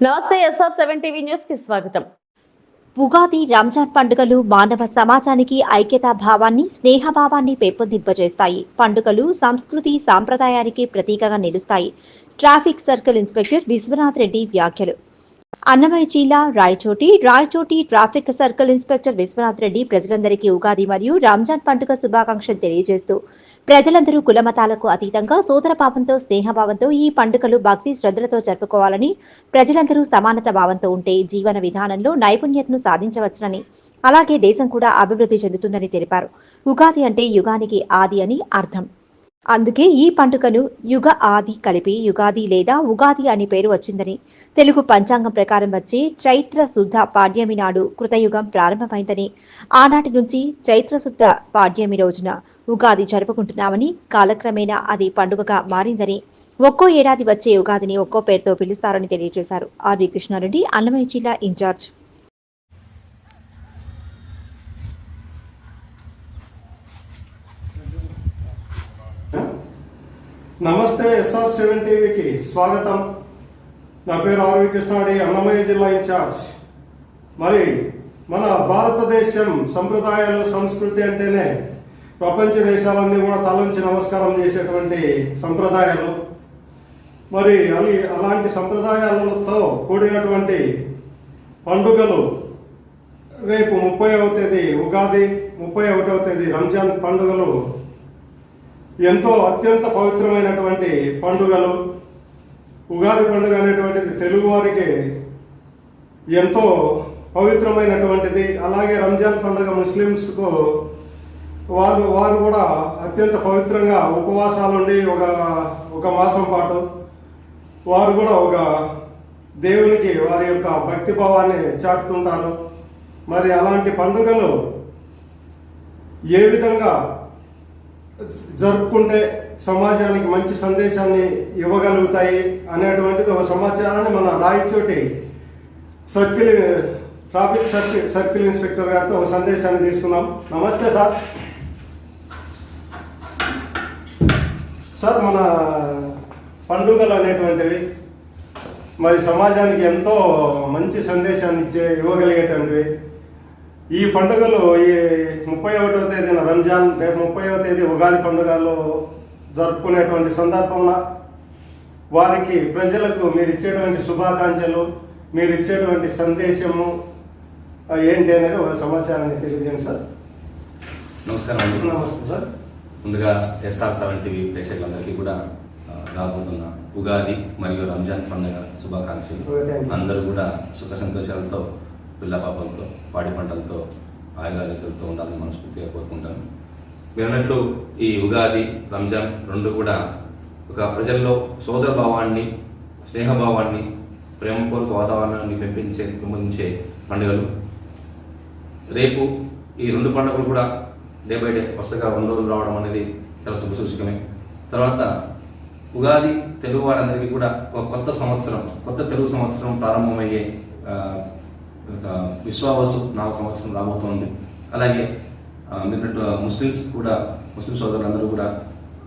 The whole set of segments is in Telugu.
నమస్తే ఎస్ఆర్ సెవెన్ టీవీ న్యూస్కి స్వాగతం. ఉగాది రంజాన్ పండుగలు మానవ సమాజానికి ఐక్యతా భావాన్ని స్నేహభావాన్ని పెంపొందింపజేస్తాయి. పండుగలు సంస్కృతి సాంప్రదాయానికి ప్రతీకగా నిలుస్తాయి. Traffic circle inspector Vishwanath Reddy వ్యాఖ్యలు. అన్నమయ్య జిల్లా Rayachoti Rayachoti traffic circle inspector Vishwanath Reddy ప్రజలందరికీ ఉగాది మరియు రంజాన్ పండుగ శుభాకాంక్షలు తెలియజేస్తూ ప్రజలందరూ కులమతాలకు అతీతంగా సోదరభావంతో స్నేహభావంతో ఈ పండుగలు భక్తి శ్రద్ధలతో జరుపుకోవాలని ప్రజలందరూ సమానత భావంతో ఉంటే జీవన విధానంలో నైపుణ్యతను సాధించవచ్చునని అలాగే దేశం కూడా అభివృద్ధి చెందుతుందని తెలిపారు. ఉగాది అంటే యుగానికి ఆది అని అర్థం. అందుకే ఈ పండుగను యుగ ఆది కలిపి యుగాది లేదా ఉగాది అని పేరు వచ్చిందని తెలుగు పంచాంగం ప్రకారం వచ్చే చైత్ర శుద్ధ పాడ్యమి నాడు కృతయుగం ప్రారంభమైందని ఆనాటి నుంచి చైత్ర శుద్ధ పాడ్యమి రోజున ఉగాది జరుపుకుంటున్నామని కాలక్రమేణా అది పండుగగా మారిందని ఒక్కో ఏడాది వచ్చే ఉగాదిని ఒక్కో పేరుతో పిలుస్తారని తెలియజేశారు ఆర్వి కృష్ణారెడ్డి అన్నమయ్య జిల్లా ఇన్ఛార్జ్. నమస్తే ఎస్ఆర్ సెవెన్ టీవీకి స్వాగతం. నా పేరు ఆర్వి కృష్ణాడి అన్నమయ్య జిల్లా ఇన్ఛార్జ్. మరి మన భారతదేశం సంప్రదాయాలు సంస్కృతి అంటేనే ప్రపంచ దేశాలన్నీ కూడా తలంచి నమస్కారం చేసేటువంటి సంప్రదాయాలు. మరి అవి అలాంటి సంప్రదాయాలతో కూడినటువంటి పండుగలు. రేపు ముప్పై తేదీ ఉగాది ముప్పై ఒకటవ తేదీ రంజాన్ పండుగలు ఎంతో అత్యంత పవిత్రమైనటువంటి పండుగలు ఉగాది పండుగ అనేటువంటిది తెలుగువారికి ఎంతో పవిత్రమైనటువంటిది. అలాగే రంజాన్ పండుగ ముస్లిమ్స్కు వారు వారు కూడా అత్యంత పవిత్రంగా ఉపవాసాలుండి ఒక ఒక మాసం పాటు వారు కూడా ఒక దేవునికి వారి యొక్క భక్తి భావాన్ని చాటుతుంటారు. మరి అలాంటి పండుగలు ఏ విధంగా జరుపుకుంటే సమాజానికి మంచి సందేశాన్ని ఇవ్వగలుగుతాయి అనేటువంటిది ఒక సమాచారాన్ని మన Rayachoti circle traffic circle circle inspector గారితో ఒక సందేశాన్ని తీసుకున్నాం. నమస్తే సార్. సార్ మన పండుగలు అనేటువంటివి మరి సమాజానికి ఎంతో మంచి సందేశాన్ని ఇచ్చే ఇవ్వగలిగేటువంటివి ఈ పండుగలు ఈ ముప్పై ఒకటవ తేదీన రంజాన్ రేపు ముప్పైవ తేదీ ఉగాది పండుగలు జరుపుకునేటువంటి సందర్భంలో వారికి ప్రజలకు మీరు ఇచ్చేటువంటి శుభాకాంక్షలు మీరు ఇచ్చేటువంటి సందేశము ఏంటి అనేది ఒక సమాచారాన్ని తెలియజేయండి సార్. నమస్కారం అండి. నమస్తే సార్. ముందుగా ఎస్ఆర్ సెవెన్ టీవీ ప్రేక్షకులందరికీ కూడా రాబోతున్న ఉగాది మరియు రంజాన్ పండుగ శుభాకాంక్షలు. అందరూ కూడా సుఖ సంతోషాలతో పిల్లపాపలతో పాడి పంటలతో ఆయురారోగ్యాలతో ఉండాలని మనస్ఫూర్తిగా కోరుకుంటాను. మీరు అన్నట్లు ఈ ఉగాది రంజాన్ రెండు కూడా ఒక ప్రజల్లో సోదర భావాన్ని స్నేహభావాన్ని ప్రేమపూర్వక వాతావరణాన్ని పెంపించే పెంపొందించే పండుగలు. రేపు ఈ రెండు పండుగలు కూడా డే బై డే వరుసగా రెండు రోజులు రావడం అనేది చాలా శుభసూచకమే తర్వాత ఉగాది తెలుగు వారందరికీ కూడా ఒక కొత్త సంవత్సరం కొత్త తెలుగు సంవత్సరం ప్రారంభమయ్యే విశ్వావసు నావ సంవత్సరం రాబోతోంది. అలాగే మీరు ముస్లిమ్స్ కూడా ముస్లిం సోదరులందరూ కూడా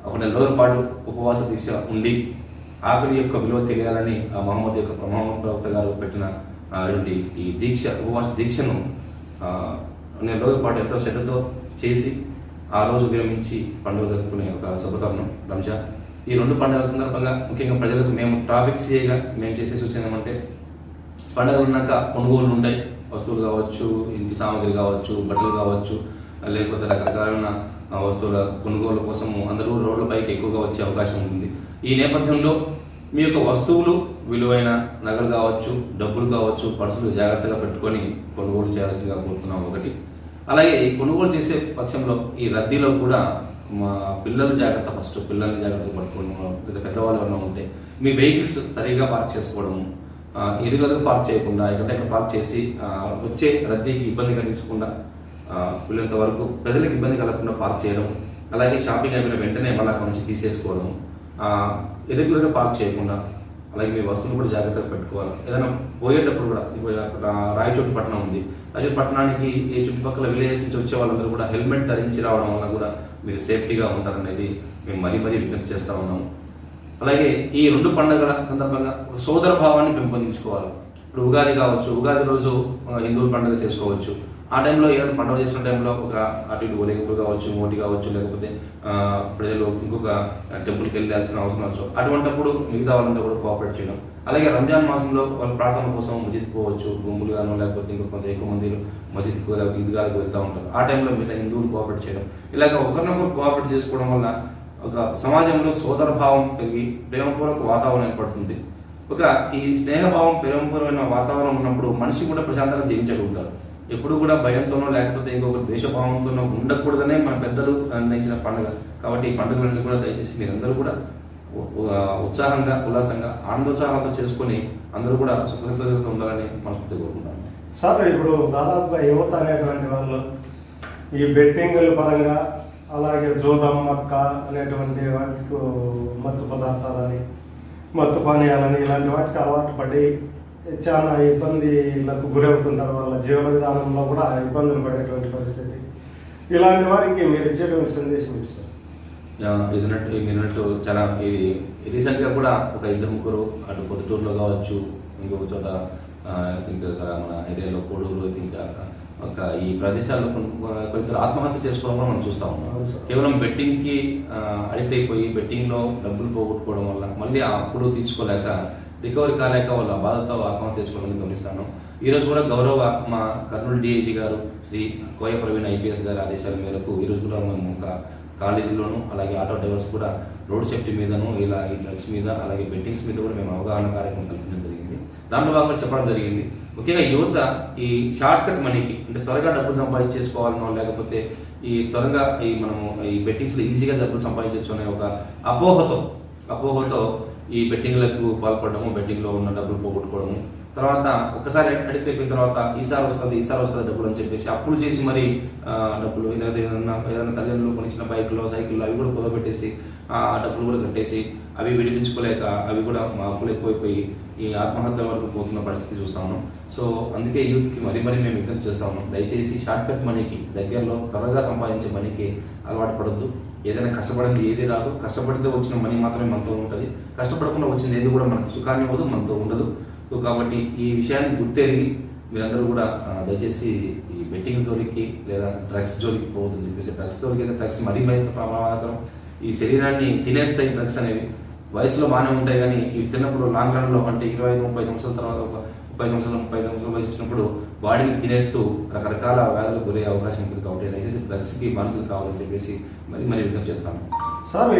ఒక నెల రోజుల పాటు ఉపవాస దీక్ష ఉండి ఆఖరి యొక్క విలువ తెలియాలని ఆ మహమ్మద్ యొక్క మహమ్మద్ ప్రవక్త గారు పెట్టిన ఈ దీక్ష ఉపవాస దీక్షను నెల రోజుల పాటు ఎంతో శ్రద్ధతో చేసి ఆ రోజు విరమించి పండుగ జరుపుకునే ఒక శుభతరుణం రంజాన్. ఈ రెండు పండుగల సందర్భంగా ముఖ్యంగా ప్రజలకు మేము ట్రాఫిక్ సీఏగా మేము చేసే సూచన ఏమంటే పండుగలు ఉన్నాక కొనుగోలు ఉంటాయి. వస్తువులు కావచ్చు ఇంటి సామాగ్రి కావచ్చు బట్టలు కావచ్చు లేకపోతే రకరకాలైన వస్తువుల కొనుగోలు కోసము అందరూ రోడ్ల పైకి ఎక్కువగా వచ్చే అవకాశం ఉంటుంది ఈ నేపథ్యంలో మీ యొక్క వస్తువులు విలువైన నగలు కావచ్చు డబ్బులు కావచ్చు పర్సులు జాగ్రత్తగా పెట్టుకొని కొనుగోలు చేయాల్సిందిగా కోరుతున్నాం ఒకటి. అలాగే ఈ కొనుగోలు చేసే పక్షంలో ఈ రద్దీలో కూడా మా పిల్లలు జాగ్రత్త ఫస్ట్. పిల్లల్ని జాగ్రత్తగా పట్టుకోవడం లేదా పెద్దవాళ్ళు ఏమైనా ఉంటే మీ వెహికల్స్ సరిగా పార్క్ చేసుకోవడము ఆ, పార్క్ చేయకుండా ఎక్కడెక్కడ పార్క్ చేసి వచ్చే రద్దీకి ఇబ్బంది కలిగించకుండా వీళ్ళంత వరకు ప్రజలకు ఇబ్బంది కలగకుండా పార్క్ చేయడం అలాగే షాపింగ్ అయిపోయిన వెంటనే మళ్ళీ అక్కడ నుంచి తీసేసుకోవడం ఇరెగ్యులర్గా పార్క్ చేయకుండా అలాగే మీ వస్తువులు కూడా జాగ్రత్తగా పెట్టుకోవాలి. ఏదైనా పోయేటప్పుడు కూడా ఇప్పుడు రాయచోటి పట్టణం ఉంది. రాయచోటి పట్టణానికి ఈ చుట్టుపక్కల విలేజెస్ నుంచి వచ్చే వాళ్ళందరూ కూడా హెల్మెట్ ధరించి రావడం వల్ల కూడా మీరు సేఫ్టీగా ఉంటారనేది మేము మరీ మరీ విజ్ఞప్తి చేస్తూ ఉన్నాము అలాగే ఈ రెండు పండుగల సందర్భంగా ఒక సోదర భావాన్ని పెంపొందించుకోవాలి. ఇప్పుడు ఉగాది కావచ్చు ఉగాది రోజు హిందువుల పండుగ చేసుకోవచ్చు. ఆ టైంలో ఏదైనా పండుగ చేసుకున్న టైంలో ఒక అటు ఇటు ఒలిగింపులు కావచ్చు మోటి కావచ్చు లేకపోతే ప్రజలు ఇంకొక టెంపుల్కి వెళ్ళాల్సిన అవసరం వచ్చు అటువంటిప్పుడు మిగతా వాళ్ళంతా కూడా కోఆపరేట్ చేయడం. అలాగే రంజాన్ మాసంలో వాళ్ళ ప్రార్థన కోసం మసీద్కి పోవచ్చు గుంపులుగానో లేకపోతే ఇంకొక కొంత ఎక్కువ మంది మసీద్కి లేకపోతే ఈద్గాలకు వెళ్తూ ఉంటారు. ఆ టైంలో మిగతా హిందువులు కోఆపరేట్ చేయడం. ఇలాగ ఒకరినొకరు కోఆపరేట్ చేసుకోవడం వల్ల ఒక సమాజంలో సోదర భావం పెరిగి ప్రేమపూర్వక వాతావరణం ఏర్పడుతుంది. ఒక ఈ స్నేహభావం ప్రేమపూర్వమైన వాతావరణం ఉన్నప్పుడు మనిషి కూడా ప్రశాంతంగా జీవించగలుగుతారు ఎప్పుడు కూడా భయంతోనో లేకపోతే ఇంకొక ద్వేషభావంతోనో ఉండకూడదనే మన పెద్దలు నిర్ణయించిన పండుగ. కాబట్టి ఈ పండుగలన్నీ కూడా దయచేసి మీరందరూ కూడా ఉత్సాహంగా ఉల్లాసంగా ఆనందోత్సాహంతో చేసుకొని అందరూ కూడా సుఖసంతోషంగా ఉండాలని మనస్ఫూర్తి కోరుకుంటాను సార్ ఇప్పుడు దాదాపుగా యువత అనేటువంటి వాళ్ళు ఈ బెట్టింగుల పరంగా అలాగే జోదం మక్క అనేటువంటి వాటికి మత్తు పదార్థాలని మత్తు పానీయాలని ఇలాంటి వాటికి అలవాటు పడి చాలా ఇబ్బందులకు గురవుతుంటారు. వాళ్ళ జీవన విధానంలో కూడా ఇబ్బందులు పడేటువంటి పరిస్థితి. ఇలాంటి వారికి మీరు ఇచ్చేటువంటి సందేశం ఇస్తారు సార్? చాలా ఇది రీసెంట్గా కూడా ఒక ఇద్దరు ముగ్గురు అటు పొద్దుటూరులో కావచ్చు ఇంకొక చోట ఇంకా మన ఏరియాలో కోడూరు ఇంకా ఒక ఈ ప్రదేశాల్లో కొందరు ఆత్మహత్య చేసుకోవడం కూడా మనం చూస్తా ఉన్నాం. కేవలం బెట్టింగ్కి అడిక్ట్ అయిపోయి బెట్టింగ్లో డబ్బులు పోగొట్టుకోవడం వల్ల మళ్ళీ ఆ అప్పులు తీర్చుకోలేక రికవరీ కాలేక వాళ్ళ బాధతో ఆత్మహత్య చేసుకోవడం గమనిస్తాను. ఈ రోజు కూడా గౌరవ మా కర్నూలు డిఐజీ గారు శ్రీ కోయ ప్రవీణ్ ఐపీఎస్ గారి ఆదేశాల మేరకు ఈ రోజు కూడా మేము ఒక కాలేజీలోను అలాగే ఆటో డ్రైవర్స్ కూడా రోడ్ సేఫ్టీ మీదను ఇలా ఈ డ్రగ్స్ మీద అలాగే బెట్టింగ్స్ మీద కూడా మేము అవగాహన కార్యక్రమం కల్పించడం జరిగింది. దాంట్లో భాగంగా చెప్పడం జరిగింది. ముఖ్యంగా యువత ఈ షార్ట్ కట్ మనీకి అంటే త్వరగా డబ్బులు సంపాదించేసుకోవాలనో లేకపోతే ఈ త్వరగా ఈ మనము ఈ బెట్టింగ్స్లో ఈజీగా డబ్బులు సంపాదించవచ్చు అనే ఒక అపోహతో అపోహతో ఈ బెట్టింగ్లకు పాల్పడము బెట్టింగ్లో ఉన్న డబ్బులు పోగొట్టుకోవడము. తర్వాత ఒకసారి అడిక్ట్ అయిపోయిన తర్వాత ఈసారి వస్తుంది ఈసారి వస్తుంది డబ్బులు అని చెప్పేసి అప్పులు చేసి మరి డబ్బులు ఏదైనా ఏదైనా తల్లిదండ్రులు కొనిచ్చిన బైక్లో సైకిల్లో అవి కూడా కుదబెట్టేసి ఆ డబ్బులు కూడా కట్టేసి అవి విడిపించుకోలేక అవి కూడా మార్పులు ఎక్కువైపోయి ఈ ఆత్మహత్య వరకు పోతున్న పరిస్థితి చూస్తా ఉన్నాం. సో అందుకే యూత్కి మరీ మరీ మేము విజ్ఞప్తి చేస్తా ఉన్నాం. దయచేసి షార్ట్ కట్ మనీకి దగ్గరలో త్వరగా సంపాదించే మనీకి అలవాటు పడద్దు. ఏదైనా కష్టపడింది ఏది రాదు. కష్టపడితే వచ్చిన మనీ మాత్రమే మనతో ఉంటుంది. కష్టపడకుండా వచ్చింది ఏది కూడా మనకు సుఖాన్ని ఇవ్వదు మనతో ఉండదు. సో కాబట్టి ఈ విషయాన్ని గుర్తెరిగి మీరందరూ కూడా దయచేసి ఈ బెట్టింగ్ జోలికి లేదా డ్రగ్స్ జోలికి పోవద్దని చెప్పేసి డ్రగ్స్ జోలికి అయితే డ్రగ్స్ మరీ మరింత ప్రమాదకరం. ఈ శరీరాన్ని తినేస్తాయి డ్రగ్స్ అనేవి. వయసులో బాగానే ఉంటాయి కానీ ఇవి తిన్నప్పుడు లాంగ్ రన్లో అంటే ఇరవై ఐదు ముప్పై సంవత్సరాల తర్వాత ఒక ముప్పై సంవత్సరాలు ముప్పై ఐదు సంవత్సరాల వయసు వచ్చినప్పుడు బాడీని తినేస్తూ రకరకాల వ్యాధులకు గురయ్యే అవకాశం ఉంటుంది కాబట్టి దయచేసి డ్రగ్స్కి మనుషులు కావాలని చెప్పేసి మరి మరి విజ్ఞప్తి చేస్తాను. సార్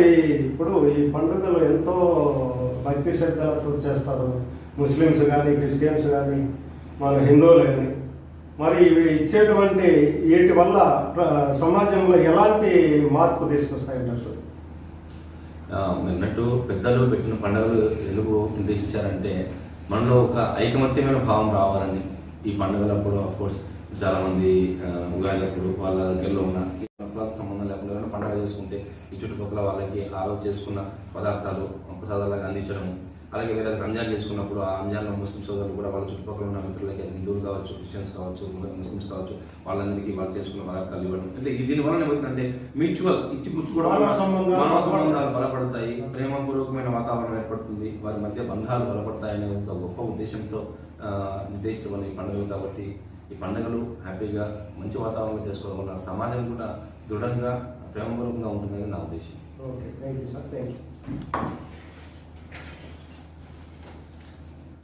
ఇప్పుడు ఈ పండుగలు ఎంతో భక్తి శ్రద్ధలతో చేస్తారు. ముస్లిమ్స్ కానీ క్రిస్టియన్స్ కానీ మన హిందువులు కానీ. మరి ఇవి ఇచ్చేటువంటి వీటి వల్ల సమాజంలో ఎలాంటి మార్పు తీసుకొస్తాయంటారు సార్? అన్నట్టు పెద్దలు పెట్టిన పండుగలు ఎందుకు నిర్దేశించారంటే మనలో ఒక ఐకమత్యమైన భావం రావాలని ఈ పండుగలప్పుడు ఆఫ్ చాలామంది చాలా ఉగాది అప్పుడు వాళ్ళ దగ్గరలో ఉన్న ఈ కులాలకు సంబంధం లేకుండా ఏదైనా పండుగ చేసుకుంటే ఈ చుట్టుపక్కల వాళ్ళకి ఆరోగ్య చేసుకున్న పదార్థాలు ప్రసాదాలుగా అందించడం అలాగే వేరే రంజాన్ చేసుకున్నప్పుడు ఆ రంజాన్లో ముస్లిం సోదరులు కూడా వాళ్ళ చుట్టుపక్కల ఉన్న మిత్రులకి హిందువులు కావచ్చు క్రిస్టియన్స్ కావచ్చు ముస్లిమ్స్ కావచ్చు వాళ్ళందరికీ వాళ్ళు చేసుకున్న పదార్థాలు ఇవ్వడం. అంటే ఈ దీని వలన ఏమవుతుందంటే మ్యూచువల్ ఇచ్చి పుచ్చుకోవడం మానవ సంబంధాలు బలపడతాయి. ప్రేమపూర్వకమైన వాతావరణం ఏర్పడుతుంది. వారి మధ్య బంధాలు బలపడతాయనే ఒక గొప్ప ఉద్దేశంతో నిర్దేశించబడిన ఈ పండుగలు కాబట్టి ఈ పండుగలు హ్యాపీగా మంచి వాతావరణంలో చేసుకోవడం వల్ల సమాజం కూడా దృఢంగా ప్రేమపూర్వకంగా ఉంటుందని నా ఉద్దేశం. Okay thank you sir thank you